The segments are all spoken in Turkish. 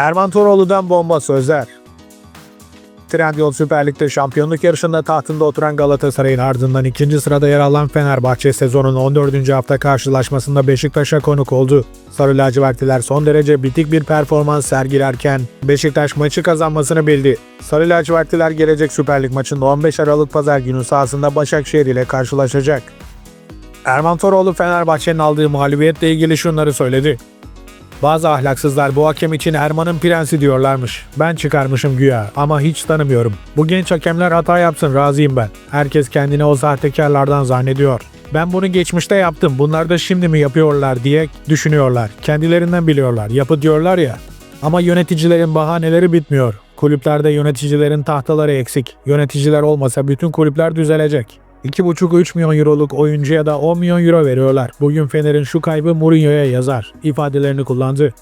Erman Toroğlu'dan bomba sözler. Trendyol Süper Lig'de şampiyonluk yarışında tahtında oturan Galatasaray'ın ardından ikinci sırada yer alan Fenerbahçe sezonun 14. hafta karşılaşmasında Beşiktaş'a konuk oldu. Sarı lacivertliler son derece bitik bir performans sergilerken Beşiktaş maçı kazanmasını bildi. Sarı lacivertliler gelecek Süper Lig maçında 15 Aralık Pazar günü sahasında Başakşehir ile karşılaşacak. Erman Toroğlu Fenerbahçe'nin aldığı mağlubiyetle ilgili şunları söyledi. Bazı ahlaksızlar bu hakem için Erman'ın prensi diyorlarmış. Ben çıkarmışım güya ama hiç tanımıyorum. Bu genç hakemler hata yapsın razıyım ben. Herkes kendini o sahtekarlardan zannediyor. Ben bunu geçmişte yaptım bunlar da şimdi mi yapıyorlar diye düşünüyorlar. Kendilerinden biliyorlar. Yapı diyorlar ya. Ama yöneticilerin bahaneleri bitmiyor. Kulüplerde yöneticilerin tahtaları eksik. Yöneticiler olmasa bütün kulüpler düzelecek. 2,5-3 milyon euroluk oyuncuya da 10 milyon euro veriyorlar. Bugün Fener'in şu kaybı Mourinho'ya yazar ifadelerini kullandı.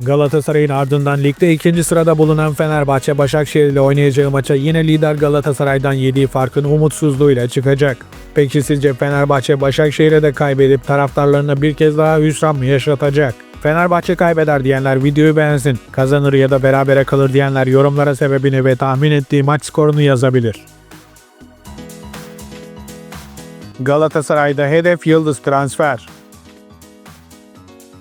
Galatasaray'ın ardından ligde ikinci sırada bulunan Fenerbahçe Başakşehir ile oynayacağı maça yine lider Galatasaray'dan yediği farkın umutsuzluğuyla çıkacak. Peki sizce Fenerbahçe Başakşehir'e de kaybedip taraftarlarına bir kez daha hüsran mı yaşatacak? Fenerbahçe kaybeder diyenler videoyu beğensin. Kazanır ya da berabere kalır diyenler yorumlara sebebini ve tahmin ettiği maç skorunu yazabilir. Galatasaray'da hedef yıldız transfer.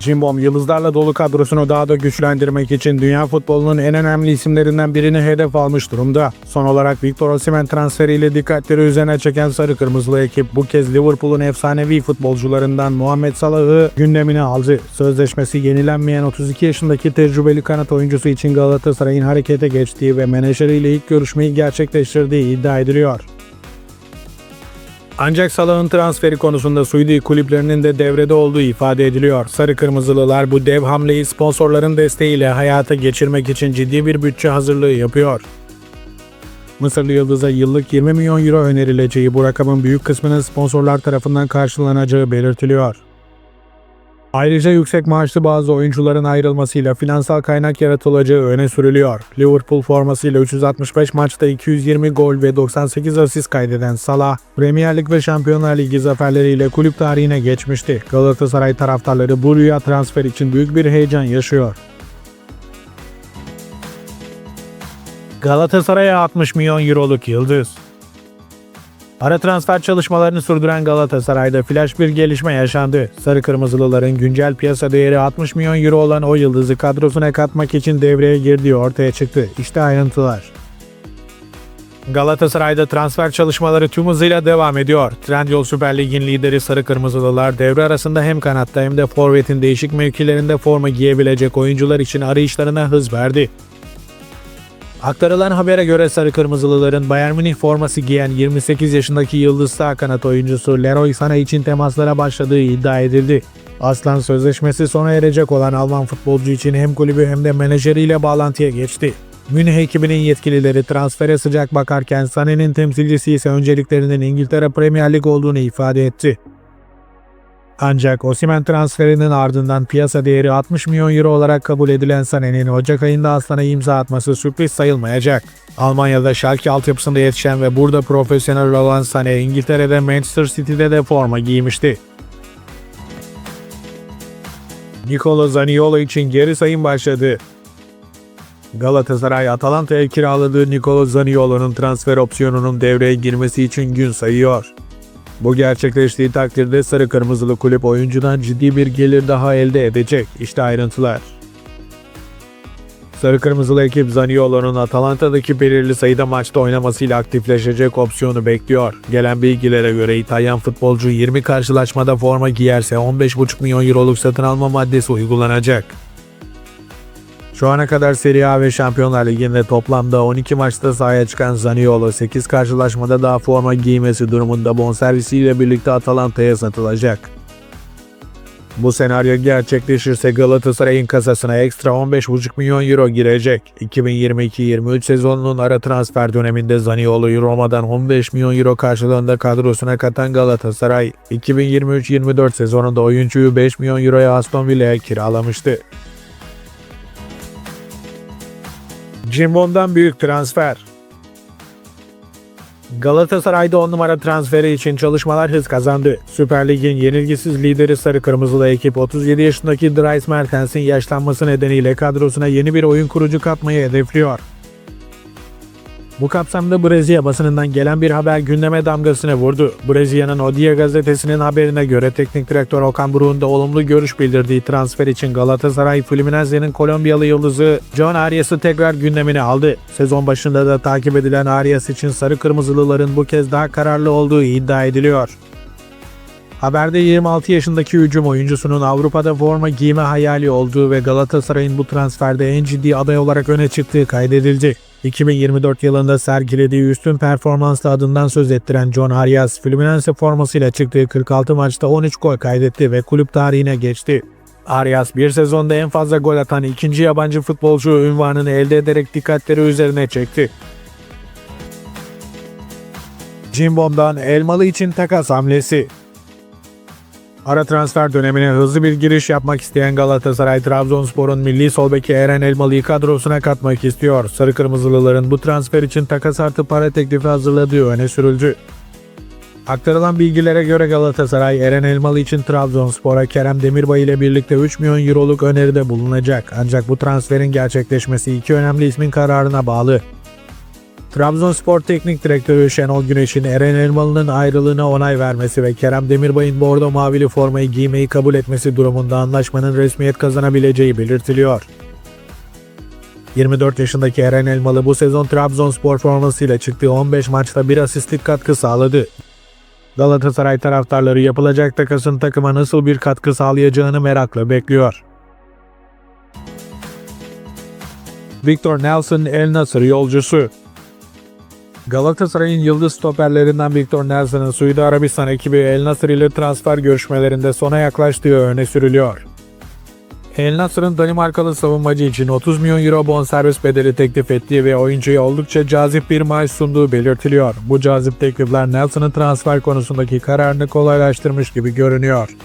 Cimbom yıldızlarla dolu kadrosunu daha da güçlendirmek için dünya futbolunun en önemli isimlerinden birini hedef almış durumda. Son olarak Victor Osimhen transferiyle dikkatleri üzerine çeken sarı kırmızılı ekip bu kez Liverpool'un efsanevi futbolcularından Muhammed Salah'ı gündemine aldı. Sözleşmesi yenilenmeyen 32 yaşındaki tecrübeli kanat oyuncusu için Galatasaray'ın harekete geçtiği ve menajeriyle ilk görüşmeyi gerçekleştirdiği iddia ediliyor. Ancak Salah'ın transferi konusunda Suudi kulüplerinin de devrede olduğu ifade ediliyor. Sarı Kırmızılılar bu dev hamleyi sponsorların desteğiyle hayata geçirmek için ciddi bir bütçe hazırlığı yapıyor. Mısırlı Yıldız'a yıllık 20 milyon euro önerileceği bu rakamın büyük kısmının sponsorlar tarafından karşılanacağı belirtiliyor. Ayrıca yüksek maaşlı bazı oyuncuların ayrılmasıyla finansal kaynak yaratılacağı öne sürülüyor. Liverpool formasıyla 365 maçta 220 gol ve 98 asist kaydeden Salah, Premier Lig ve Şampiyonlar Ligi zaferleriyle kulüp tarihine geçmişti. Galatasaray taraftarları bu rüya transfer için büyük bir heyecan yaşıyor. Galatasaray'a 60 milyon euroluk yıldız. Ara transfer çalışmalarını sürdüren Galatasaray'da flash bir gelişme yaşandı. Sarı Kırmızılıların güncel piyasa değeri 60 milyon euro olan o yıldızı kadrosuna katmak için devreye girdiği ortaya çıktı. İşte ayrıntılar. Galatasaray'da transfer çalışmaları tüm hızıyla devam ediyor. Trendyol Süper Lig'in lideri Sarı Kırmızılılar devre arasında hem kanatta hem de forvetin değişik mevkilerinde forma giyebilecek oyuncular için arayışlarına hız verdi. Aktarılan habere göre Sarı Kırmızılıların Bayern Münih forması giyen 28 yaşındaki yıldız sağ kanat oyuncusu Leroy Sané için temaslara başladığı iddia edildi. Aslan sözleşmesi sona erecek olan Alman futbolcu için hem kulübü hem de menajeriyle bağlantıya geçti. Münih ekibinin yetkilileri transfere sıcak bakarken Sané'nin temsilcisi ise önceliklerinin İngiltere Premier Lig olduğunu ifade etti. Ancak Osimhen transferinin ardından piyasa değeri 60 milyon euro olarak kabul edilen Sané'nin Ocak ayında Aslan'a imza atması sürpriz sayılmayacak. Almanya'da Schalke altyapısında yetişen ve burada profesyonel olan Sané, İngiltere'de Manchester City'de de forma giymişti. Nicola Zaniolo için geri sayım başladı. Galatasaray Atalanta'ya kiraladığı Nicola Zaniolo'nun transfer opsiyonunun devreye girmesi için gün sayıyor. Bu gerçekleştiği takdirde sarı kırmızılı kulüp oyuncudan ciddi bir gelir daha elde edecek. İşte ayrıntılar. Sarı kırmızılı ekip Zaniolo'nun Atalanta'daki belirli sayıda maçta oynamasıyla aktifleşecek opsiyonu bekliyor. Gelen bilgilere göre İtalyan futbolcu 20 karşılaşmada forma giyerse 15,5 milyon euroluk satın alma maddesi uygulanacak. Şu ana kadar Serie A ve Şampiyonlar Ligi'nde toplamda 12 maçta sahaya çıkan Zaniolo 8 karşılaşmada daha forma giymesi durumunda bonservisiyle birlikte Atalanta'ya satılacak. Bu senaryo gerçekleşirse Galatasaray'ın kasasına ekstra 15,5 milyon euro girecek. 2022-23 sezonunun ara transfer döneminde Zaniolo'yu Roma'dan 15 milyon euro karşılığında kadrosuna katan Galatasaray, 2023-24 sezonunda oyuncuyu 5 milyon euroya Aston Villa'ya kiralamıştı. Cimbom'dan büyük transfer. Galatasaray'da 10 numara transferi için çalışmalar hız kazandı. Süper Lig'in yenilgisiz lideri Sarı Kırmızılı ekip 37 yaşındaki Dries Mertens'in yaşlanması nedeniyle kadrosuna yeni bir oyun kurucu katmayı hedefliyor. Bu kapsamda Brezilya basınından gelen bir haber gündeme damgasını vurdu. Brezilya'nın Odia gazetesinin haberine göre teknik direktör Okan Buruk'un da olumlu görüş bildirdiği transfer için Galatasaray Fluminense'nin Kolombiyalı yıldızı John Arias'ı tekrar gündemine aldı. Sezon başında da takip edilen Arias için sarı kırmızılıların bu kez daha kararlı olduğu iddia ediliyor. Haberde 26 yaşındaki hücum oyuncusunun Avrupa'da forma giyme hayali olduğu ve Galatasaray'ın bu transferde en ciddi aday olarak öne çıktığı kaydedildi. 2024 yılında sergilediği üstün performansla adından söz ettiren John Arias, Fluminense formasıyla çıktığı 46 maçta 13 gol kaydetti ve kulüp tarihine geçti. Arias bir sezonda en fazla gol atan ikinci yabancı futbolcu ünvanını elde ederek dikkatleri üzerine çekti. Cimbom'dan Elmalı için takas hamlesi. Ara transfer dönemine hızlı bir giriş yapmak isteyen Galatasaray, Trabzonspor'un milli sol beki Eren Elmalı'yı kadrosuna katmak istiyor. Sarı Kırmızılıların bu transfer için takas artı para teklifi hazırladığı öne sürüldü. Aktarılan bilgilere göre Galatasaray, Eren Elmalı için Trabzonspor'a Kerem Demirbay ile birlikte 3 milyon euroluk öneride bulunacak. Ancak bu transferin gerçekleşmesi iki önemli ismin kararına bağlı. Trabzonspor Teknik Direktörü Şenol Güneş'in Eren Elmalı'nın ayrılığına onay vermesi ve Kerem Demirbay'ın bordo mavili formayı giymeyi kabul etmesi durumunda anlaşmanın resmiyet kazanabileceği belirtiliyor. 24 yaşındaki Eren Elmalı bu sezon Trabzonspor formasıyla çıktığı 15 maçta bir asistlik katkı sağladı. Galatasaray taraftarları yapılacak takasın takıma nasıl bir katkı sağlayacağını merakla bekliyor. Victor Nelson El Nasır yolcusu Galatasaray'ın yıldız stoperlerinden Victor Nelson'ın Suudi Arabistan ekibi El Nasır ile transfer görüşmelerinde sona yaklaştığı öne sürülüyor. El Nasır'ın Danimarkalı savunmacı için 30 milyon euro bonservis bedeli teklif ettiği ve oyuncuya oldukça cazip bir maaş sunduğu belirtiliyor. Bu cazip teklifler Nelson'ın transfer konusundaki kararını kolaylaştırmış gibi görünüyor.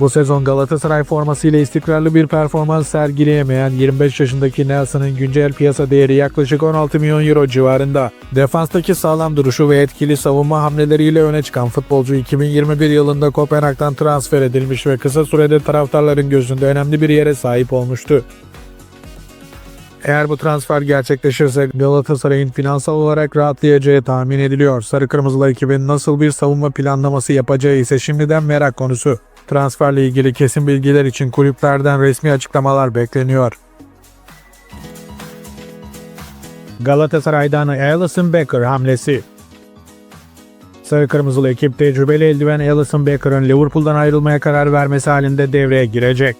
Bu sezon Galatasaray formasıyla istikrarlı bir performans sergileyemeyen 25 yaşındaki Nelson'ın güncel piyasa değeri yaklaşık 16 milyon euro civarında. Defanstaki sağlam duruşu ve etkili savunma hamleleriyle öne çıkan futbolcu 2021 yılında Kopenhag'dan transfer edilmiş ve kısa sürede taraftarların gözünde önemli bir yere sahip olmuştu. Eğer bu transfer gerçekleşirse Galatasaray'ın finansal olarak rahatlayacağı tahmin ediliyor. Sarı Kırmızılar ekibinin nasıl bir savunma planlaması yapacağı ise şimdiden merak konusu. Transferle ilgili kesin bilgiler için kulüplerden resmi açıklamalar bekleniyor. Galatasaray'dan Alisson Becker hamlesi Sarı Kırmızılı ekip tecrübeli eldiven Alisson Becker'ın Liverpool'dan ayrılmaya karar vermesi halinde devreye girecek.